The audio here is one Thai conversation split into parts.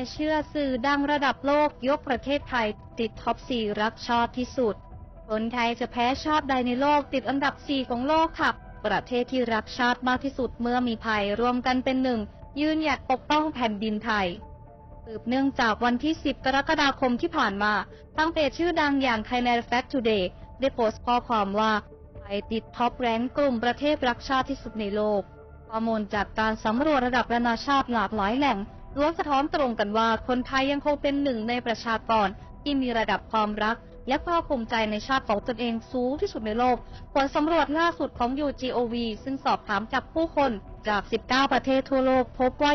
จะเชื่อสื่อดังระดับโลกยกประเทศไทย ติดท็อป 4 รักชอบที่สุด คนไทยจะแพ้ชาติใดในโลกติดอันดับ 4 ของโลกค่ะ ประเทศที่รักชาติมากที่สุดเมื่อมีภัยรวมกันเป็นหนึ่ง ยืนหยัดปกป้องแผ่นดินไทยสืบเนื่องจากวันที่ 10 กรกฎาคมที่ผ่านมาทางเพจชื่อดังอย่าง Thailand Fact Today ได้โพสต์ข้อความว่าไทยติดท็อปแรงกลุ่มประเทศรักชาติที่สุดในโลก ข้อมูลจากการสำรวจระดับนานาชาติหลากหลายแหล่ง ล้วนสะท้อนตรงกันว่าคนไทยยังคงเป็นหนึ่งในประชากรที่มีระดับความรัก และภาคภูมิใจในชาติของตนเองสูงที่สุดในโลก ผลสำรวจล่าสุดของ UGOV ซึ่งสอบถามจากผู้คนจาก 19 ประเทศทั่วโลก พบว่า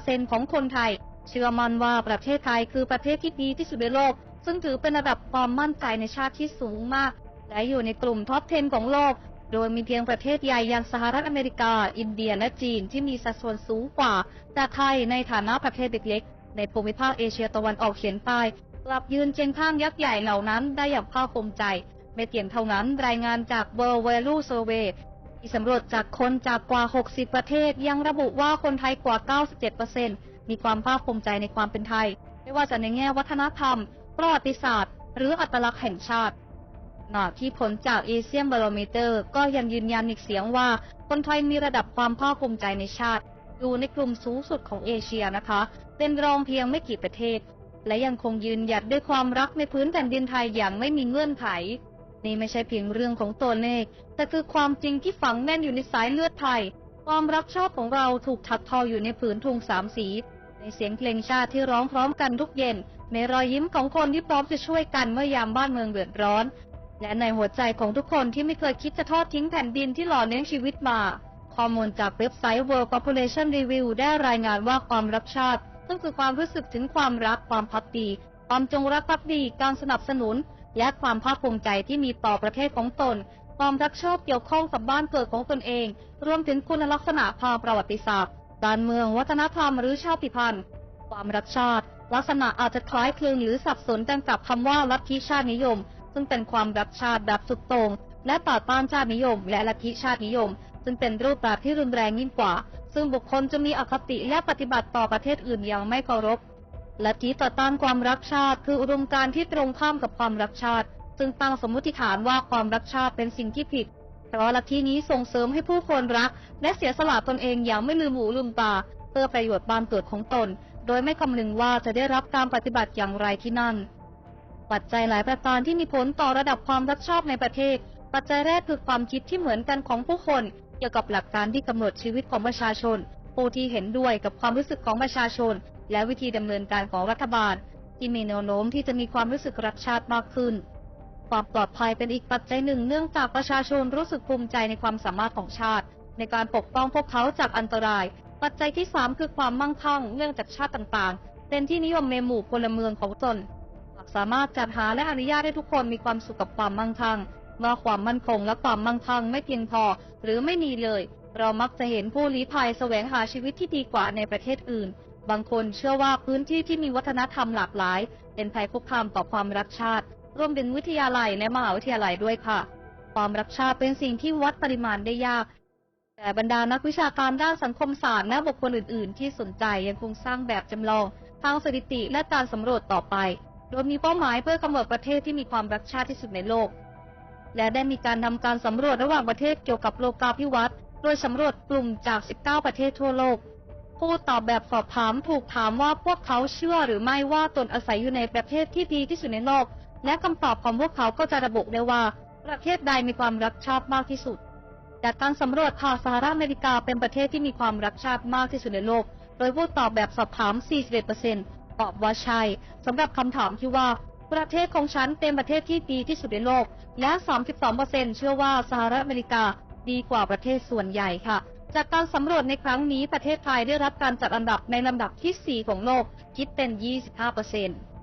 25%ของคนไทย เชื่อมั่นว่าประเทศไทยคือประเทศที่ดีที่สุดในโลก ซึ่งถือเป็นระดับความมั่นใจในชาติที่สูงมาก และอยู่ในกลุ่มท็อป 10 ของโลก โดยมีเพียงประเทศใหญ่อย่างสหรัฐอเมริกา อินเดียและจีนที่มีสัดส่วนสูงกว่า แต่ไทยในฐานะประเทศเล็กๆในภูมิภาคเอเชียตะวันออกเฉียงใต้กลับยืนเคียงข้างยักษ์ใหญ่เหล่านั้นได้อย่างภาคภูมิใจ ไม่เพียงเท่านั้นรายงานจาก World Value Survey ที่สำรวจจากคนจากกว่า 60 ประเทศยังระบุว่าคนไทยกว่า 97%มีความภาคภูมิใจในความเป็นไทย ไม่ว่าจะในแง่วัฒนธรรม ประวัติศาสตร์ หรืออัตลักษณ์แห่งชาติ ขณะที่ผลจากเอเชียนบาโลมิเตอร์ ก็ยังยืนยันอีกเสียงว่า คนไทยมีระดับความภาคภูมิใจในชาติ อยู่ในกลุ่มสูงสุดของเอเชียนะคะ เป็นรองเพียงไม่กี่ประเทศ และยังคงยืนหยัดด้วยความรักในพื้นแผ่นดินไทยอย่างไม่มีเงื่อนไข นี่ไม่ใช่เพียงเรื่องของตัวเลข แต่คือความจริงที่ฝังแน่นอยู่ในสายเลือดไทย ความรักชอบของเราถูกถักทออยู่ในผืนธงสามสีในเสียงเพลงชาติที่ร้องพร้อมกันทุกเย็น ในรอยยิ้มของคนที่พร้อมจะช่วยกันเมื่อยามบ้านเมืองเดือดร้อน และในหัวใจของทุกคนที่ไม่เคยคิดจะทอดทิ้งแผ่นดินที่หล่อเลี้ยงชีวิตมา ข้อมูลจากเว็บไซต์ World Population Review ได้รายงานว่าความรักชาติ ซึ่งคือความรู้สึกถึงความรักความพักดี ความจงรักภักดี การสนับสนุน และความภาคภูมิใจที่มีต่อประเทศของตน ความรักชอบเกี่ยวข้องกับบ้านเกิดของตนเอง รวมถึงคุณลักษณะทางประวัติศาสตร์ การเมืองวัฒนธรรมหรือชาติพันธุ์ ความรักชาติ ลักษณะอาจจะคล้ายคลึงหรือสับสนกันกับคำว่าลัทธิชาตินิยม ซึ่งเป็นความรักชาติแบบสุดโต่งและต่อต้านชาตินิยม และลัทธิชาตินิยม ซึ่งเป็นรูปแบบที่รุนแรงยิ่งกว่า ซึ่งบุคคลจะมีอคติและปฏิบัติต่อประเทศอื่นอย่างไม่เคารพลัทธิต่อต้านความรักชาติ คืออุดมการณ์ที่ตรงข้ามกับความรักชาติ ซึ่งตั้งสมมติฐานว่าความรักชาติเป็นสิ่งที่ผิดเพราะลัทธินี้ส่งเสริมให้ผู้คนรัก และเสียสละตนเองอย่างไม่ลืมหูลืมตา เพื่อประโยชน์บานเกิดของตน โดยไม่คำนึงว่าจะได้รับการปฏิบัติอย่างไรที่นั่น ปัจจัยหลายประการที่มีผลต่อระดับความรักชอบในประเทศ ปัจจัยแรกคือความคิดที่เหมือนกันของผู้คน เกี่ยวกับหลักการที่กำหนดชีวิตของประชาชนผู้ที่เห็นด้วยกับความรู้สึกของประชาชน และวิธีดำเนินการของรัฐบาล ที่มีแนวโน้มที่จะมีความรู้สึกรักชาติมากขึ้น ความปลอดภัยเป็นอีกปัจจัยหนึ่งเนื่องจากประชาชนรู้สึกภูมิใจในความสามารถของชาติ ในการปกป้องพวกเขาจากอันตราย ปัจจัยที่ 3 คือความมั่งคั่งเนื่องจากชาติต่างๆ เป็นที่นิยมในหมู่พลเมืองของตน สามารถจัดหาและอนุญาตให้ทุกคนมีความสุขกับความมั่งคั่งเมื่อความมั่นคงและความมั่งคั่งไม่เพียงพอหรือไม่มีเลย เรามักจะเห็นผู้ลี้ภัยแสวงหาชีวิตที่ดีกว่าในประเทศอื่น บางคนเชื่อว่าพื้นที่ที่มีวัฒนธรรมหลากหลาย เป็นภัยคุกคามต่อความรักชาติรวมถึงวิทยาลัยและมหาวิทยาลัยด้วยค่ะ ความรักชาติเป็นสิ่งที่วัดปริมาณได้ยาก แต่บรรดานักวิชาการด้านสังคมศาสตร์และบุคคลอื่น ๆ ที่สนใจยังคงสร้างแบบจำลอง ทางสถิติและการสำรวจต่อไป โดยมีเป้าหมายเพื่อกำหนดประเทศที่มีความรักชาติที่สุดในโลก และได้มีการทำการสำรวจระหว่างประเทศเกี่ยวกับโลกาภิวัตน์โดยสำรวจกลุ่มจาก 19 ประเทศทั่วโลก ผู้ตอบแบบสอบถามถูกถามว่าพวกเขาเชื่อหรือไม่ว่าตนอาศัยอยู่ในประเทศที่ดีที่สุดในโลก และคำตอบของพวกเขาก็จะระบุได้ว่า ประเทศใดมีความรักชาติมากที่สุด จากการสำรวจค่ะสหรัฐอเมริกาเป็นประเทศที่มีความรักชาติมากที่สุดในโลก โดยผู้ตอบแบบสอบถาม 41% ตอบว่าใช่สำหรับคำถามที่ว่าประเทศของฉันเป็นประเทศที่ดีที่สุดในโลก และ 32%เชื่อว่าสหรัฐอเมริกาดีกว่าประเทศส่วนใหญ่ค่ะ จากการสำรวจในครั้งนี้ประเทศไทยได้รับการจัดอันดับในลำดับที่ 4 ของโลก คิดเป็น 25%